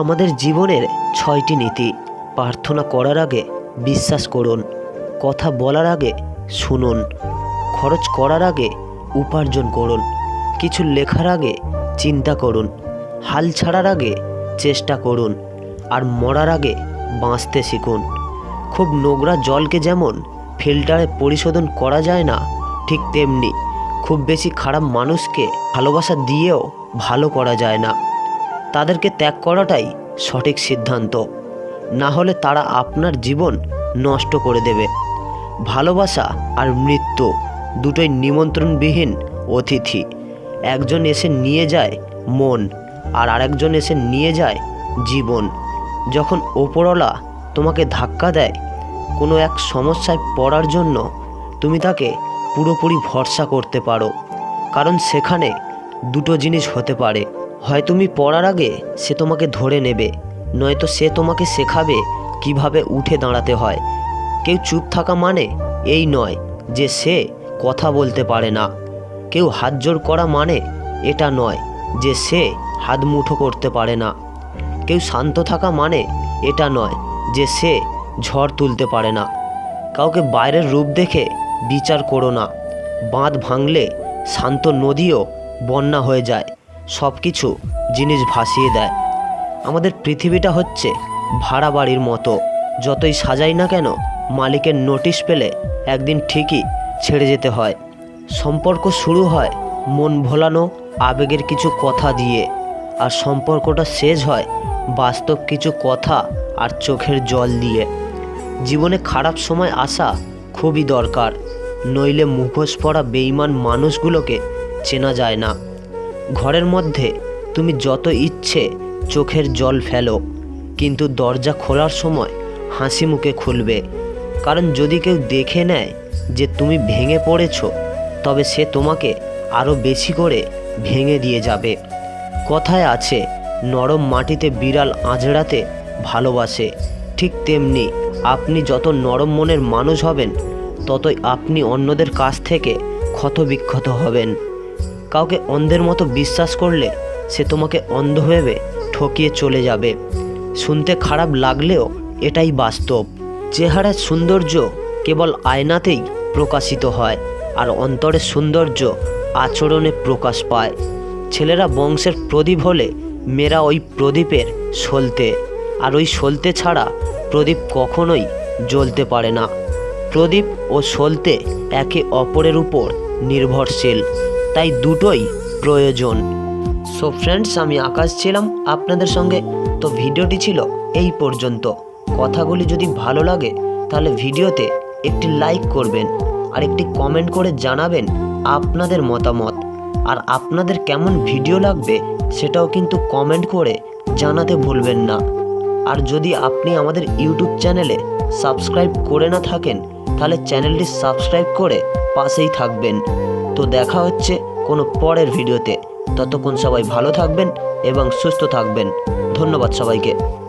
আমাদের জীবনের ছয়টি নীতি। প্রার্থনা করার আগে বিশ্বাস করুন, কথা বলার আগে শুনুন, খরচ করার আগে উপার্জন করুন, কিছু লেখার আগে চিন্তা করুন, হাল ছাড়ার আগে চেষ্টা করুন, আর মরার আগে বাঁচতে শিখুন। খুব নোংরা জলকে যেমন ফিল্টারে পরিশোধন করা যায় না, ঠিক তেমনি খুব বেশি খারাপ মানুষকে ভালোবাসা দিয়েও ভালো করা যায় না। তাদেরকে ত্যাগ করাটাই সঠিক সিদ্ধান্ত। না হলে তারা আপনার জীবন নষ্ট করে দেবে। ভালোবাসা আর মৃত্যু দুটোই নিমন্ত্রণবিহীন অতিথি। একজন এসে নিয়ে যায় মন, আর আরেকজন এসে নিয়ে যায় জীবন। যখন ওপরওয়ালা তোমাকে ধাক্কা দেয়, কোনো এক সমস্যায় পড়ার জন্য তুমি তাকে পুরোপুরি ভরসা করতে পারো। কারণ সেখানে দুটো জিনিস হতে পারে। হয় তুমি পড়ার আগে সে তোমাকে ধরে নেবে, নয়তো সে তোমাকে শেখাবে কীভাবে উঠে দাঁড়াতে হয়। কেউ চুপ থাকা মানে এই নয় যে সে কথা বলতে পারে না। কেউ হাত জোর করা মানে এটা নয় যে সে হাত মুঠো করতে পারে না। কেউ শান্ত থাকা মানে এটা নয় যে সে ঝড় তুলতে পারে না। কাউকে বাইরের রূপ দেখে বিচার করো না। বাঁধ ভাঙলে শান্ত নদীও বন্যা হয়ে যায়। সব কিছু জিনিস ভাসিয়ে দেয়। আমাদের পৃথিবীটা হচ্ছে ভাড়া বাড়ির মতো। যতই সাজাই না কেন, মালিকের নোটিশ পেলে একদিন ঠিকই ছেড়ে যেতে হয়। সম্পর্ক শুরু হয় মন ভোলানো, আবেগের কিছু কথা দিয়ে। আর সম্পর্কটা শেষ হয় বাস্তব কিছু কথা আর চোখের জল দিয়ে। জীবনে খারাপ সময় আসা খুবই দরকার, নইলে মুখোশ পড়া বেইমান মানুষগুলোকে চেনা যায় না। ঘরের মধ্যে তুমি যত ইচ্ছে চোখের জল ফেলো, কিন্তু দরজা খোলার সময় হাসি মুখে খুলবে। কারণ যদি কেউ দেখে নেয় যে তুমি ভেঙে পড়েছো, তবে সে তোমাকে আরও বেশি করে ভেঙে দিয়ে যাবে। কথায় আছে, নরম মাটিতে বিড়াল আঁচড়াতে ভালোবাসে। ঠিক তেমনি আপনি যত নরম মনের মানুষ হবেন, ততই আপনি অন্যদের কাছ থেকে ক্ষতবিক্ষত হবেন। কাউকে অন্ধের মতো বিশ্বাস করলে সে তোমাকে অন্ধ ভেবে ঠকিয়ে চলে যাবে। শুনতে খারাপ লাগলেও এটাই বাস্তব। চেহারার সৌন্দর্য কেবল আয়নাতেই প্রকাশিত হয় আর অন্তরের সৌন্দর্য আচরণে প্রকাশ পায়। ছেলেরা বংশের প্রদীপ হলে মেয়েরা ওই প্রদীপের সলতে আর ওই সলতে ছাড়া প্রদীপ কখনোই জ্বলতে পারে না। প্রদীপ ও সলতে একে অপরের উপর নির্ভরশীল। তাই দুটোই প্রয়োজন। সো ফ্রেন্ডস আমি আকাশ ছিলাম আপনাদের সঙ্গে। তো ভিডিওটি ছিল এই পর্যন্ত। কথাগুলি যদি ভালো লাগে, তাহলে ভিডিওতে একটি লাইক করবেন আর একটি কমেন্ট করে জানাবেন আপনাদের মতামত। আর আপনাদের কেমন ভিডিও লাগবে, সেটাও কিন্তু কমেন্ট করে জানাতে ভুলবেন না। আর যদি আপনি আমাদের ইউটিউব চ্যানেলে সাবস্ক্রাইব করে না থাকেন, তাহলে চ্যানেলটি সাবস্ক্রাইব করে পাশেই থাকবেন। তো দেখা হচ্ছে কোনো পরের ভিডিওতে। ততক্ষণ সবাই ভালো থাকবেন এবং সুস্থ থাকবেন। ধন্যবাদ সবাইকে।